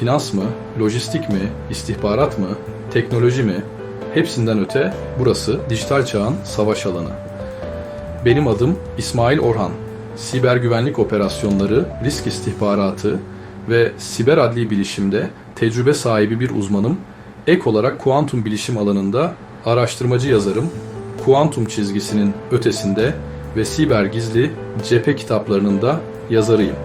Finans mı, lojistik mi, istihbarat mı, teknoloji mi? Hepsinden öte burası dijital çağın savaş alanı. Benim adım İsmail Orhan. Siber güvenlik operasyonları, risk istihbaratı ve siber adli bilişimde tecrübe sahibi bir uzmanım. Ek olarak kuantum bilişim alanında araştırmacı yazarım. Kuantum çizgisinin ötesinde ve siber gizli cephe kitaplarının da yazarıyım.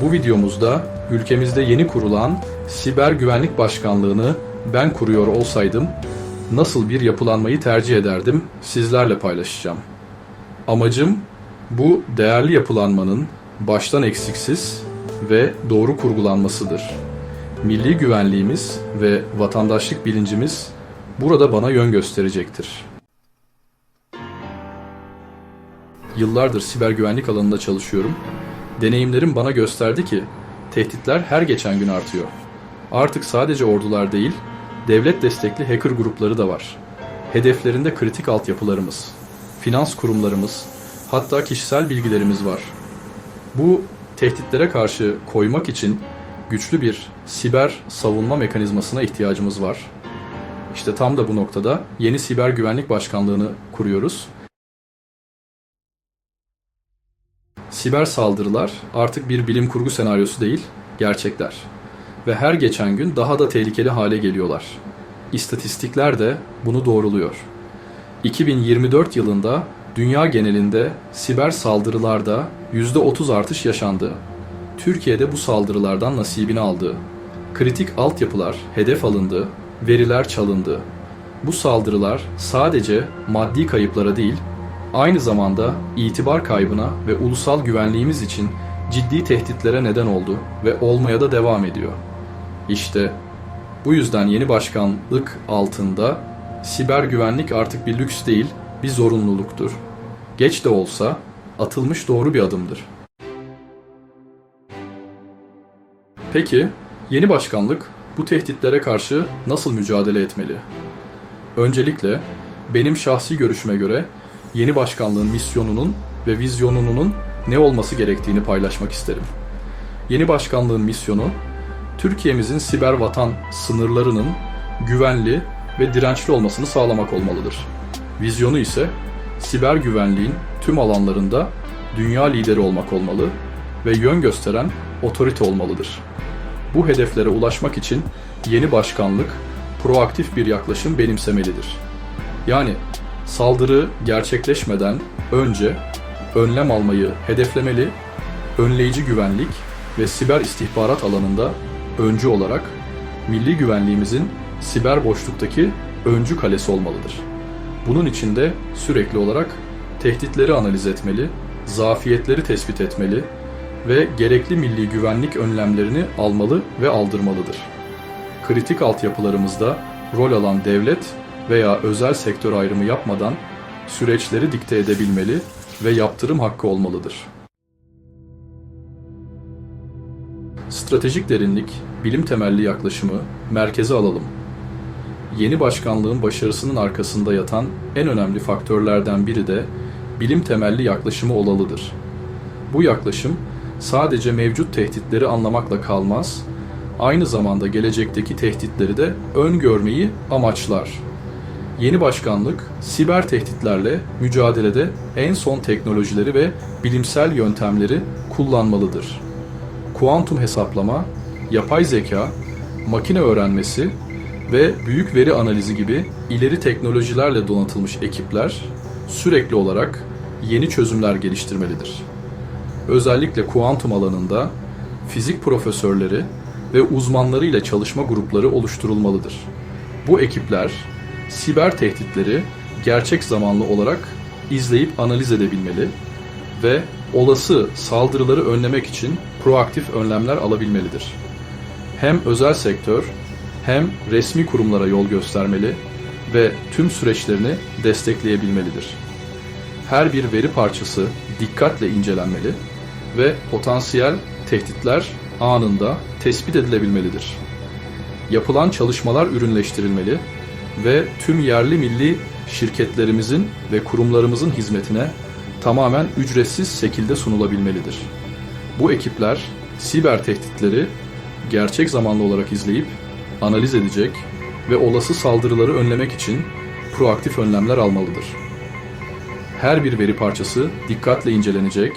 Bu videomuzda ülkemizde yeni kurulan Siber Güvenlik Başkanlığını ben kuruyor olsaydım nasıl bir yapılanmayı tercih ederdim sizlerle paylaşacağım. Amacım bu değerli yapılanmanın baştan eksiksiz ve doğru kurgulanmasıdır. Milli güvenliğimiz ve vatandaşlık bilincimiz burada bana yön gösterecektir. Yıllardır siber güvenlik alanında çalışıyorum. Deneyimlerim bana gösterdi ki tehditler her geçen gün artıyor. Artık sadece ordular değil, devlet destekli hacker grupları da var. Hedeflerinde kritik altyapılarımız, finans kurumlarımız, hatta kişisel bilgilerimiz var. Bu tehditlere karşı koymak için güçlü bir siber savunma mekanizmasına ihtiyacımız var. İşte tam da bu noktada yeni siber güvenlik başkanlığını kuruyoruz. Siber saldırılar artık bir bilim kurgu senaryosu değil, gerçekler. Ve her geçen gün daha da tehlikeli hale geliyorlar. İstatistikler de bunu doğruluyor. 2024 yılında dünya genelinde siber saldırılarda %30 artış yaşandı. Türkiye'de bu saldırılardan nasibini aldı. Kritik altyapılar hedef alındı, veriler çalındı. Bu saldırılar sadece maddi kayıplara değil, aynı zamanda itibar kaybına ve ulusal güvenliğimiz için ciddi tehditlere neden oldu ve olmaya da devam ediyor. İşte bu yüzden yeni başkanlık altında siber güvenlik artık bir lüks değil, bir zorunluluktur. Geç de olsa atılmış doğru bir adımdır. Peki yeni başkanlık bu tehditlere karşı nasıl mücadele etmeli? Öncelikle benim şahsi görüşüme göre yeni başkanlığın misyonunun ve vizyonunun ne olması gerektiğini paylaşmak isterim. Yeni başkanlığın misyonu Türkiye'mizin siber vatan sınırlarının güvenli ve dirençli olmasını sağlamak olmalıdır. Vizyonu ise siber güvenliğin tüm alanlarında dünya lideri olmak olmalı ve yön gösteren otorite olmalıdır. Bu hedeflere ulaşmak için yeni başkanlık proaktif bir yaklaşım benimsemelidir. Yani saldırı gerçekleşmeden önce önlem almayı hedeflemeli, önleyici güvenlik ve siber istihbarat alanında öncü olarak milli güvenliğimizin siber boşluktaki öncü kalesi olmalıdır. Bunun için de sürekli olarak tehditleri analiz etmeli, zafiyetleri tespit etmeli ve gerekli milli güvenlik önlemlerini almalı ve aldırmalıdır. Kritik altyapılarımızda rol alan devlet veya özel sektör ayrımı yapmadan süreçleri dikte edebilmeli ve yaptırım hakkı olmalıdır. Stratejik derinlik, bilim temelli yaklaşımı merkeze alalım. Yeni başkanlığın başarısının arkasında yatan en önemli faktörlerden biri de bilim temelli yaklaşımı olalıdır. Bu yaklaşım sadece mevcut tehditleri anlamakla kalmaz, aynı zamanda gelecekteki tehditleri de öngörmeyi amaçlar. Yeni başkanlık siber tehditlerle mücadelede en son teknolojileri ve bilimsel yöntemleri kullanmalıdır. Kuantum hesaplama, yapay zeka, makine öğrenmesi ve büyük veri analizi gibi ileri teknolojilerle donatılmış ekipler sürekli olarak yeni çözümler geliştirmelidir. Özellikle kuantum alanında fizik profesörleri ve uzmanları ile çalışma grupları oluşturulmalıdır. Bu ekipler siber tehditleri gerçek zamanlı olarak izleyip analiz edebilmeli ve olası saldırıları önlemek için proaktif önlemler alabilmelidir. Hem özel sektör hem resmi kurumlara yol göstermeli ve tüm süreçlerini destekleyebilmelidir. Her bir veri parçası dikkatle incelenmeli ve potansiyel tehditler anında tespit edilebilmelidir. Yapılan çalışmalar ürünleştirilmeli ve tüm yerli milli şirketlerimizin ve kurumlarımızın hizmetine tamamen ücretsiz şekilde sunulabilmelidir. Bu ekipler siber tehditleri gerçek zamanlı olarak izleyip analiz edecek ve olası saldırıları önlemek için proaktif önlemler almalıdır. Her bir veri parçası dikkatle incelenecek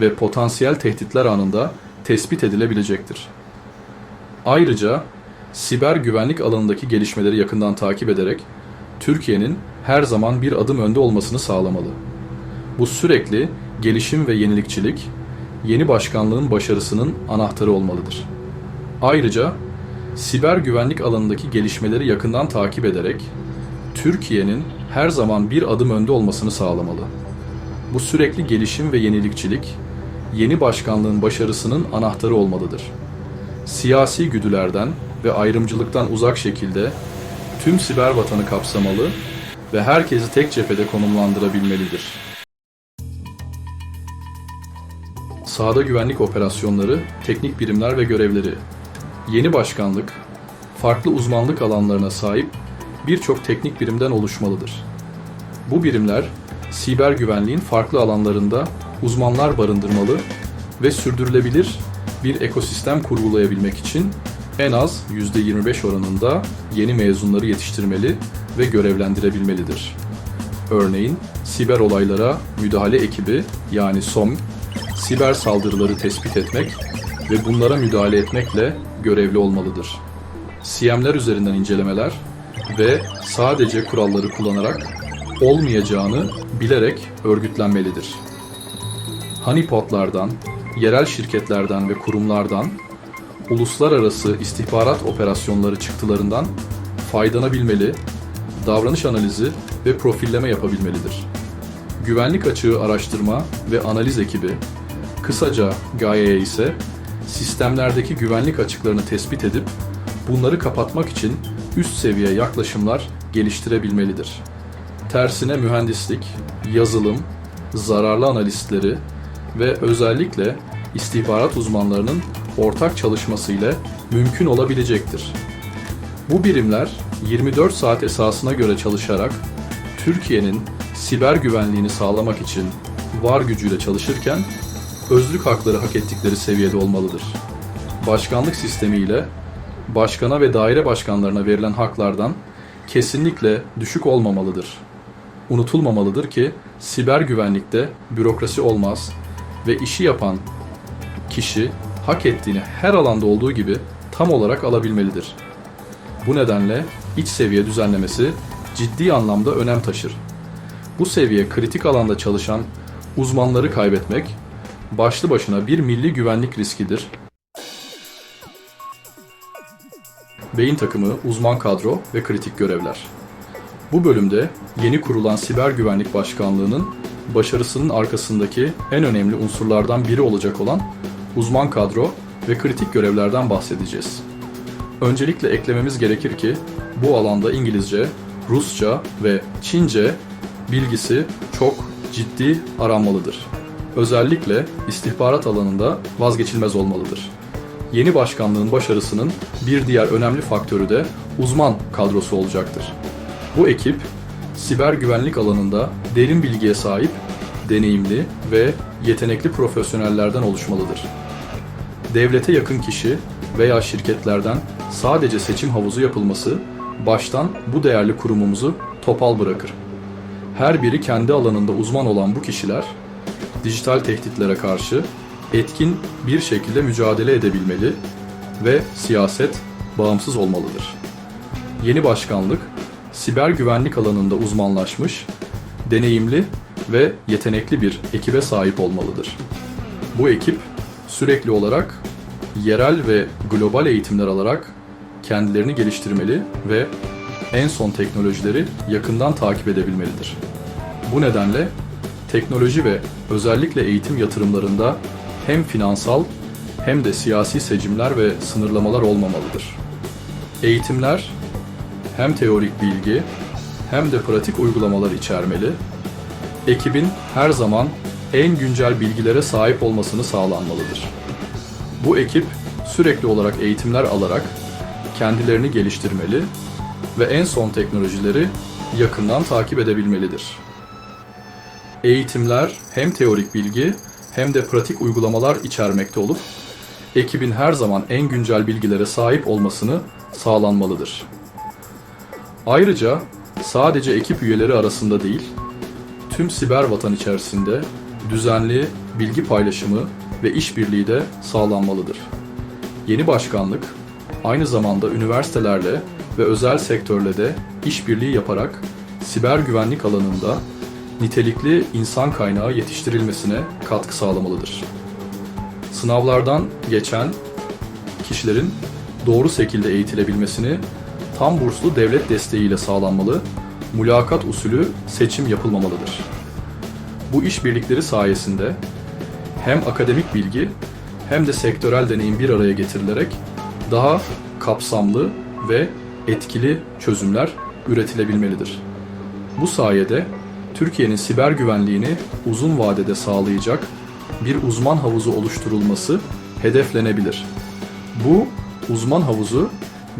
ve potansiyel tehditler anında tespit edilebilecektir. Ayrıca siber güvenlik alanındaki gelişmeleri yakından takip ederek Türkiye'nin her zaman bir adım önde olmasını sağlamalı. Bu sürekli gelişim ve yenilikçilik yeni başkanlığın başarısının anahtarı olmalıdır. Ayrıca siber güvenlik alanındaki gelişmeleri yakından takip ederek Türkiye'nin her zaman bir adım önde olmasını sağlamalı. Bu sürekli gelişim ve yenilikçilik yeni başkanlığın başarısının anahtarı olmalıdır. Siyasi güdülerden ve ayrımcılıktan uzak şekilde tüm siber vatanı kapsamalı ve herkesi tek cephede konumlandırabilmelidir. Sahada güvenlik operasyonları, teknik birimler ve görevleri. Yeni başkanlık, farklı uzmanlık alanlarına sahip birçok teknik birimden oluşmalıdır. Bu birimler, siber güvenliğin farklı alanlarında uzmanlar barındırmalı ve sürdürülebilir bir ekosistem kurgulayabilmek için en az %25 oranında yeni mezunları yetiştirmeli ve görevlendirebilmelidir. Örneğin siber olaylara müdahale ekibi yani SOM, siber saldırıları tespit etmek ve bunlara müdahale etmekle görevli olmalıdır. CM'ler üzerinden incelemeler ve sadece kuralları kullanarak olmayacağını bilerek örgütlenmelidir. Honeypot'lardan, yerel şirketlerden ve kurumlardan uluslararası istihbarat operasyonları çıktılarından faydalanabilmeli, davranış analizi ve profilleme yapabilmelidir. Güvenlik açığı araştırma ve analiz ekibi, kısaca GAIA ise sistemlerdeki güvenlik açıklarını tespit edip bunları kapatmak için üst seviye yaklaşımlar geliştirebilmelidir. Tersine mühendislik, yazılım, zararlı analistleri ve özellikle istihbarat uzmanlarının ortak çalışması ile mümkün olabilecektir. Bu birimler 24 saat esasına göre çalışarak Türkiye'nin siber güvenliğini sağlamak için var gücüyle çalışırken özlük hakları hak ettikleri seviyede olmalıdır. Başkanlık sistemiyle başkana ve daire başkanlarına verilen haklardan kesinlikle düşük olmamalıdır. Unutulmamalıdır ki siber güvenlikte bürokrasi olmaz ve işi yapan kişi hak ettiğini her alanda olduğu gibi tam olarak alabilmelidir. Bu nedenle iç seviye düzenlemesi ciddi anlamda önem taşır. Bu seviye kritik alanda çalışan uzmanları kaybetmek başlı başına bir milli güvenlik riskidir. Beyin takımı, uzman kadro ve kritik görevler. Bu bölümde yeni kurulan Siber Güvenlik Başkanlığı'nın başarısının arkasındaki en önemli unsurlardan biri olacak olan uzman kadro ve kritik görevlerden bahsedeceğiz. Öncelikle eklememiz gerekir ki bu alanda İngilizce, Rusça ve Çince bilgisi çok ciddi aranmalıdır. Özellikle istihbarat alanında vazgeçilmez olmalıdır. Yeni başkanlığın başarısının bir diğer önemli faktörü de uzman kadrosu olacaktır. Bu ekip siber güvenlik alanında derin bilgiye sahip, deneyimli ve yetenekli profesyonellerden oluşmalıdır. Devlete yakın kişi veya şirketlerden sadece seçim havuzu yapılması baştan bu değerli kurumumuzu topal bırakır. Her biri kendi alanında uzman olan bu kişiler dijital tehditlere karşı etkin bir şekilde mücadele edebilmeli ve siyaset bağımsız olmalıdır. Yeni başkanlık siber güvenlik alanında uzmanlaşmış, deneyimli ve yetenekli bir ekibe sahip olmalıdır. Bu ekip sürekli olarak yerel ve global eğitimler alarak kendilerini geliştirmeli ve en son teknolojileri yakından takip edebilmelidir. Bu nedenle teknoloji ve özellikle eğitim yatırımlarında hem finansal hem de siyasi seçimler ve sınırlamalar olmamalıdır. Eğitimler hem teorik bilgi hem de pratik uygulamalar içermeli. Ekibin her zaman en güncel bilgilere sahip olmasını sağlanmalıdır. Bu ekip sürekli olarak eğitimler alarak kendilerini geliştirmeli ve en son teknolojileri yakından takip edebilmelidir. Eğitimler hem teorik bilgi hem de pratik uygulamalar içermekte olup ekibin her zaman en güncel bilgilere sahip olmasını sağlanmalıdır. Ayrıca sadece ekip üyeleri arasında değil, tüm siber vatan içerisinde düzenli bilgi paylaşımı ve işbirliği de sağlanmalıdır. Yeni başkanlık aynı zamanda üniversitelerle ve özel sektörle de işbirliği yaparak siber güvenlik alanında nitelikli insan kaynağı yetiştirilmesine katkı sağlamalıdır. Sınavlardan geçen kişilerin doğru şekilde eğitilebilmesini tam burslu devlet desteğiyle sağlanmalı, mülakat usulü seçim yapılmamalıdır. Bu işbirlikleri sayesinde hem akademik bilgi hem de sektörel deneyim bir araya getirilerek daha kapsamlı ve etkili çözümler üretilebilmelidir. Bu sayede Türkiye'nin siber güvenliğini uzun vadede sağlayacak bir uzman havuzu oluşturulması hedeflenebilir. Bu uzman havuzu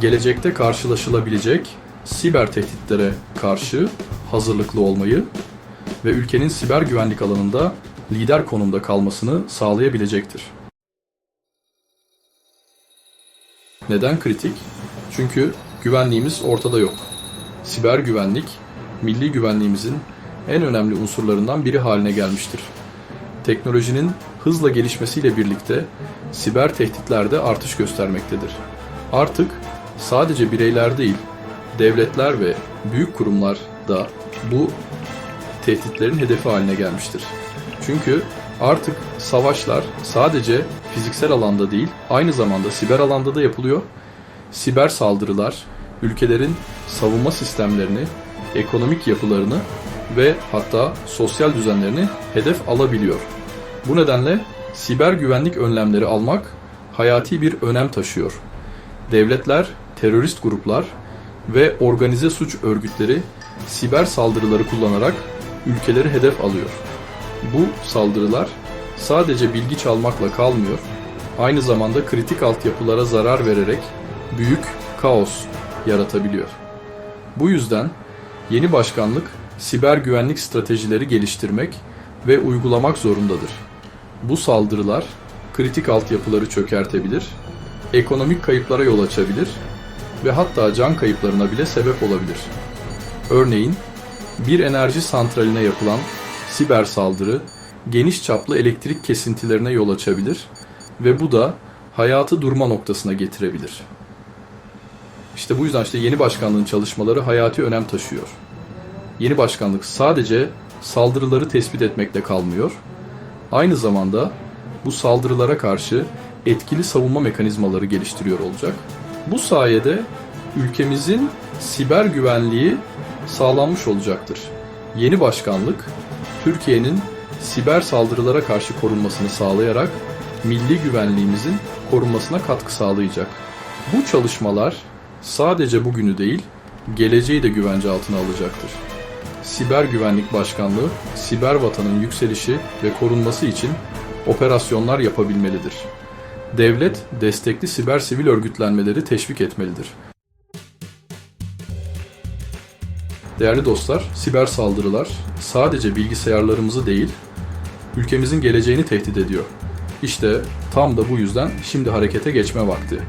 gelecekte karşılaşılabilecek siber tehditlere karşı hazırlıklı olmayı ve ülkenin siber güvenlik alanında lider konumda kalmasını sağlayabilecektir. Neden kritik? Çünkü güvenliğimiz ortada yok. Siber güvenlik, milli güvenliğimizin en önemli unsurlarından biri haline gelmiştir. Teknolojinin hızla gelişmesiyle birlikte siber tehditler de artış göstermektedir. Artık sadece bireyler değil, devletler ve büyük kurumlar da bu tehditlerin hedefi haline gelmiştir. Çünkü artık savaşlar sadece fiziksel alanda değil, aynı zamanda siber alanda da yapılıyor. Siber saldırılar ülkelerin savunma sistemlerini, ekonomik yapılarını ve hatta sosyal düzenlerini hedef alabiliyor. Bu nedenle siber güvenlik önlemleri almak hayati bir önem taşıyor. Devletler, terörist gruplar ve organize suç örgütleri siber saldırıları kullanarak ülkeleri hedef alıyor. Bu saldırılar sadece bilgi çalmakla kalmıyor, aynı zamanda kritik altyapılara zarar vererek büyük kaos yaratabiliyor. Bu yüzden yeni başkanlık siber güvenlik stratejileri geliştirmek ve uygulamak zorundadır. Bu saldırılar kritik altyapıları çökertebilir, ekonomik kayıplara yol açabilir ve hatta can kayıplarına bile sebep olabilir. Örneğin bir enerji santraline yapılan siber saldırı geniş çaplı elektrik kesintilerine yol açabilir ve bu da hayatı durma noktasına getirebilir. İşte bu yüzden işte yeni başkanlığın çalışmaları hayati önem taşıyor. Yeni başkanlık sadece saldırıları tespit etmekle kalmıyor. Aynı zamanda bu saldırılara karşı etkili savunma mekanizmaları geliştiriyor olacak. Bu sayede ülkemizin siber güvenliği sağlanmış olacaktır. Yeni başkanlık Türkiye'nin siber saldırılara karşı korunmasını sağlayarak milli güvenliğimizin korunmasına katkı sağlayacak. Bu çalışmalar sadece bugünü değil, geleceği de güvence altına alacaktır. Siber Güvenlik Başkanlığı, siber vatanın yükselişi ve korunması için operasyonlar yapabilmelidir. Devlet, destekli siber sivil örgütlenmeleri teşvik etmelidir. Değerli dostlar, siber saldırılar sadece bilgisayarlarımızı değil, ülkemizin geleceğini tehdit ediyor. İşte tam da bu yüzden şimdi harekete geçme vakti.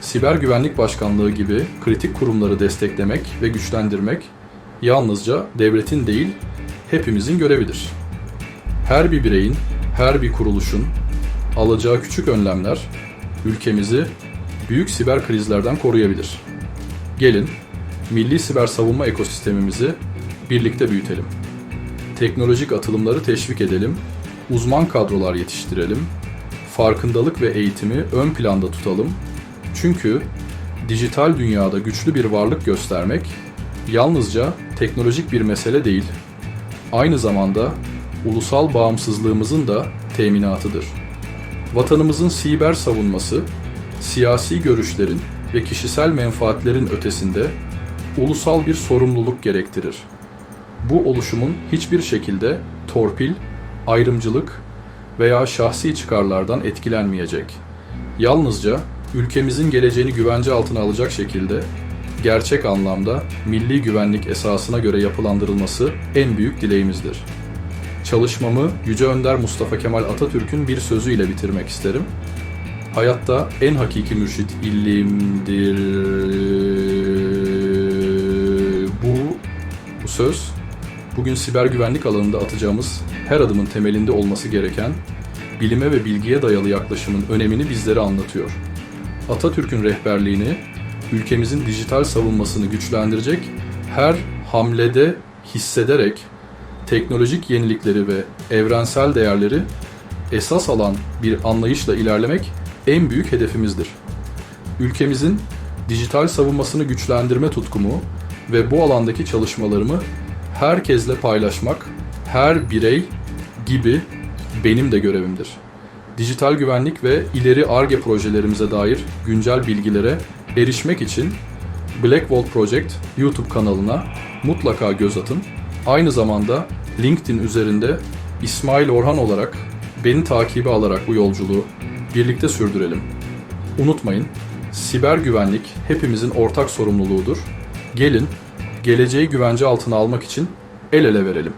Siber Güvenlik Başkanlığı gibi kritik kurumları desteklemek ve güçlendirmek yalnızca devletin değil, hepimizin görevidir. Her bir bireyin, her bir kuruluşun alacağı küçük önlemler ülkemizi büyük siber krizlerden koruyabilir. Gelin milli siber savunma ekosistemimizi birlikte büyütelim. Teknolojik atılımları teşvik edelim, uzman kadrolar yetiştirelim, farkındalık ve eğitimi ön planda tutalım. Çünkü dijital dünyada güçlü bir varlık göstermek yalnızca teknolojik bir mesele değil, aynı zamanda ulusal bağımsızlığımızın da teminatıdır. Vatanımızın siber savunması, siyasi görüşlerin ve kişisel menfaatlerin ötesinde ulusal bir sorumluluk gerektirir. Bu oluşumun hiçbir şekilde torpil, ayrımcılık veya şahsi çıkarlardan etkilenmeyecek. Yalnızca ülkemizin geleceğini güvence altına alacak şekilde gerçek anlamda milli güvenlik esasına göre yapılandırılması en büyük dileğimizdir. Çalışmamı Yüce Önder Mustafa Kemal Atatürk'ün bir sözüyle bitirmek isterim. Hayatta en hakiki mürşit ilimdir. Söz bugün siber güvenlik alanında atacağımız her adımın temelinde olması gereken bilime ve bilgiye dayalı yaklaşımın önemini bizlere anlatıyor. Atatürk'ün rehberliğini, ülkemizin dijital savunmasını güçlendirecek her hamlede hissederek teknolojik yenilikleri ve evrensel değerleri esas alan bir anlayışla ilerlemek en büyük hedefimizdir. Ülkemizin dijital savunmasını güçlendirme tutkumu ve bu alandaki çalışmalarımı herkesle paylaşmak, her birey gibi benim de görevimdir. Dijital güvenlik ve ileri ARGE projelerimize dair güncel bilgilere erişmek için Blackwall Project YouTube kanalına mutlaka göz atın. Aynı zamanda LinkedIn üzerinde İsmail Orhan olarak beni takibe alarak bu yolculuğu birlikte sürdürelim. Unutmayın, siber güvenlik hepimizin ortak sorumluluğudur. Gelin, geleceği güvence altına almak için el ele verelim.